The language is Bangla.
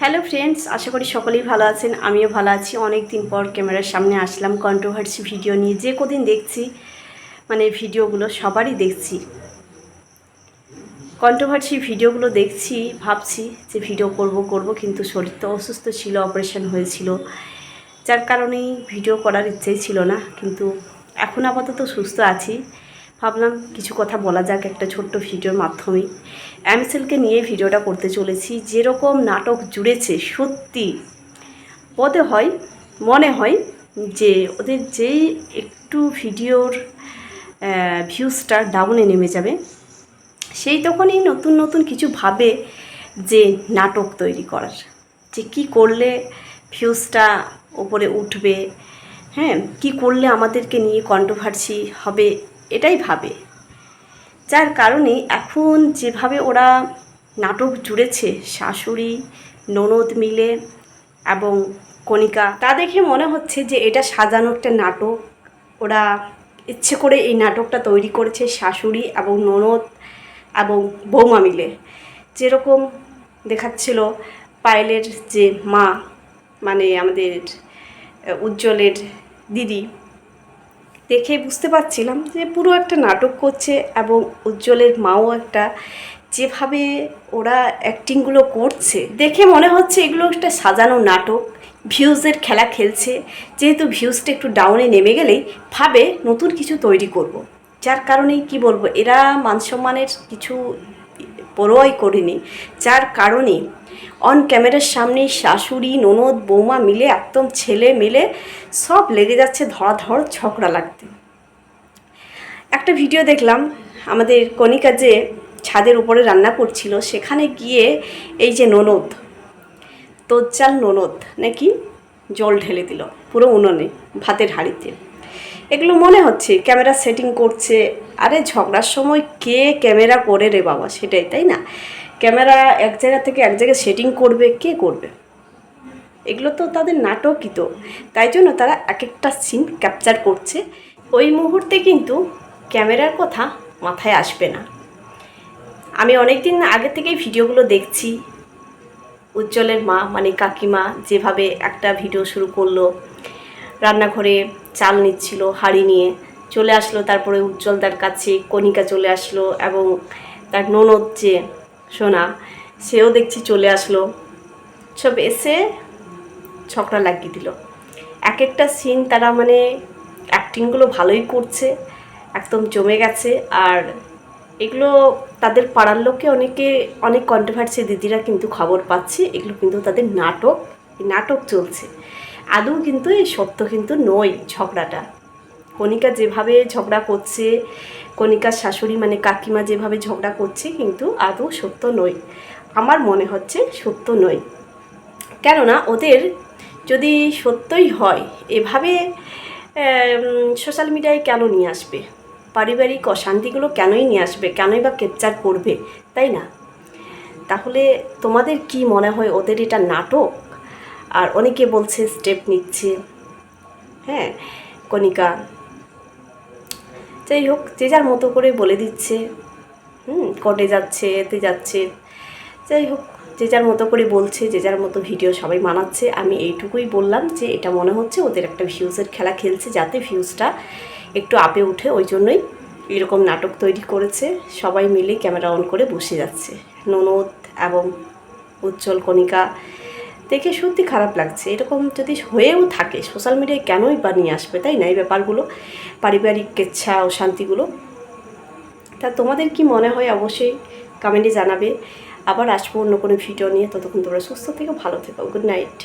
হ্যালো ফ্রেন্ডস আশা করি সকলেই ভালো আছেন, আমিও ভালো আছি। অনেক দিন পর ক্যামেরার সামনে আসলাম কন্ট্রোভার্সি ভিডিও নিয়ে। যে কদিন দেখছি মানে ভিডিওগুলো সবারই দেখছি। কন্ট্রোভার্সি ভিডিওগুলো দেখছি, ভাবছি যে ভিডিও করব করব, কিন্তু শরীর তো অসুস্থ ছিল অপারেশন হয়েছিল। যার কারণেই ভিডিও করার ইচ্ছেই ছিল না, কিন্তু এখন আপাতত সুস্থ আছি। ভাবলাম কিছু কথা বলা যাক একটা ছোট্ট ভিডিওর মাধ্যমে। অ্যামসেলকে নিয়ে ভিডিওটা করতে চলেছি। যেরকম নাটক জুড়েছে, সত্যি। বোধে হয়, মনে হয় যে ওদের যেই একটু ভিডিওর ভিউজটা ডাউনে নেমে যাবে, সেই তখনই নতুন নতুন কিছু ভাবে যে নাটক তৈরি করার। যে কি করলে ভিউজটা ওপরে উঠবে হ্যাঁ? কি করলে আমাদেরকে নিয়ে কন্ট্রোভার্সি হবে এটাই ভাবে। যার কারণে এখন যেভাবে ওরা নাটক জুড়েছে, শাশুড়ি, ননদ মিলে এবং কণিকা, তা দেখে মনে হচ্ছে যে এটা সাজানো একটা নাটক। ওরা ইচ্ছে করে এই নাটকটা তৈরি করেছে শাশুড়ি এবং ননদ এবং বৌমা মিলে। যেরকম দেখাচ্ছিল পায়েলের যে মা মানে আমাদের উজ্জ্বলের দিদি দেখে বুঝতে পারছিলাম যে পুরো একটা নাটক করছে এবং উজ্জ্বলের মাও একটা যেভাবে ওরা অ্যাক্টিংগুলো করছে, দেখে মনে হচ্ছে এগুলো একটা সাজানো নাটক ভিউজের খেলা খেলছে যেহেতু ভিউজটা একটু ডাউনে নেমে গেলেই ভাবে নতুন কিছু তৈরি করব। যার কারণেই কি বলব, এরা মানসম্মানের কিছু পরোয়াই করিনি। যার কারণে অন ক্যামেরার সামনে শাশুড়ি, ননদ, বৌমা মিলে একদম ছেলে মিলে সব লেগে যাচ্ছে ধরাধর ঝগড়া লাগতে। একটা ভিডিও দেখলাম, আমাদের কণিকা যে ছাদের উপরে রান্না করছিল, সেখানে গিয়ে এই যে ননদ, তোজ্জাল ননদ নাকি জল ঢেলে দিল, পুরো উনুনে, ভাতের হাঁড়িতে। এগুলো মনে হচ্ছে ক্যামেরা সেটিং করছে আরে ঝগড়ার সময় কে ক্যামেরা করে রে বাবা? সেটাই, তাই না? ক্যামেরা এক জায়গা থেকে এক জায়গায় সেটিং করবে, কে করবে? এগুলো তো তাদের নাটকই তো। তাই জন্য তারা এক একটা সিন ক্যাপচার করছে। ওই মুহূর্তে কিন্তু ক্যামেরার কথা মাথায় আসবে না। আমি অনেক দিন আগে থেকেই ভিডিওগুলো দেখছি। উজ্জ্বলের মা মানে কাকিমা যেভাবে একটা ভিডিও শুরু করল। রান্নাঘরে চাল নিচ্ছিল, হাঁড়ি নিয়ে। চলে আসলো, তারপরে উজ্জ্বল তার কাছে কণিকা চলে আসলো এবং তার ননদ যে সোনা, সেও দেখছি চলে আসলো। সব এসে ছকরা লাগিয়ে দিল। এক একটা সিন তারা মানে অ্যাক্টিংগুলো ভালোই করছে, একদম জমে গেছে। আর এগুলো তাদের পাড়ার লোককে অনেকে, অনেক কন্ট্রোভার্সি দিদিরা কিন্তু খবর পাচ্ছে, এগুলো কিন্তু তাদের নাটক নাটক চলছে। আদৌ কিন্তু এই সত্য কিন্তু নয় ঝগড়াটা। কণিকা যেভাবে ঝগড়া করছে, কণিকার শাশুড়ি মানে কাকিমা যেভাবে ঝগড়া করছে কিন্তু আদৌ সত্য নয়। আমার মনে হচ্ছে সত্য নয়। কেননা ওদের যদি সত্যই হয়, এভাবে সোশ্যাল মিডিয়ায় কেন নিয়ে আসবে? পারিবারিক অশান্তিগুলো কেনই নিয়ে আসবে? কেনই বা ক্যাপচার করবে? তাই না? তাহলে তোমাদের কি মনে হয় ওদের এটা নাটক? আর অনেকে বলছে স্টেপ নিচ্ছে। হ্যাঁ কণিকা যাই হোক, যে যার মতো করে বলে দিচ্ছে, হুম কোর্টে যাচ্ছে, এতে যাচ্ছে। যাই হোক, যে যার মতো করে বলছে, যে যার মতো ভিডিও সবাই মানাচ্ছে। আমি এইটুকুই বললাম যে এটা মনে হচ্ছে ওদের একটা ভিউজের খেলা খেলছে যাতে ভিউজটা একটু আপে উঠে, ওই জন্যই এরকম নাটক তৈরি করেছে। সবাই মিলে ক্যামেরা অন করে বসে যাচ্ছে। ননদ এবং উজ্জ্বল কণিকা দেখে সত্যি খারাপ লাগছে। এরকম যদি হয়েও থাকে সোশ্যাল মিডিয়ায় কেনই বা নিয়ে আসবে, তাই না? এই ব্যাপারগুলো, পারিবারিক কেচ্ছা ও শান্তিগুলো। তা তোমাদের কি মনে হয়? অবশ্যই কমেন্টে জানাবে। আবার আসব অন্য কোনো ভিডিও নিয়ে। ততক্ষণ তোমরা সুস্থ থেকো, ভালো থেকো। Good night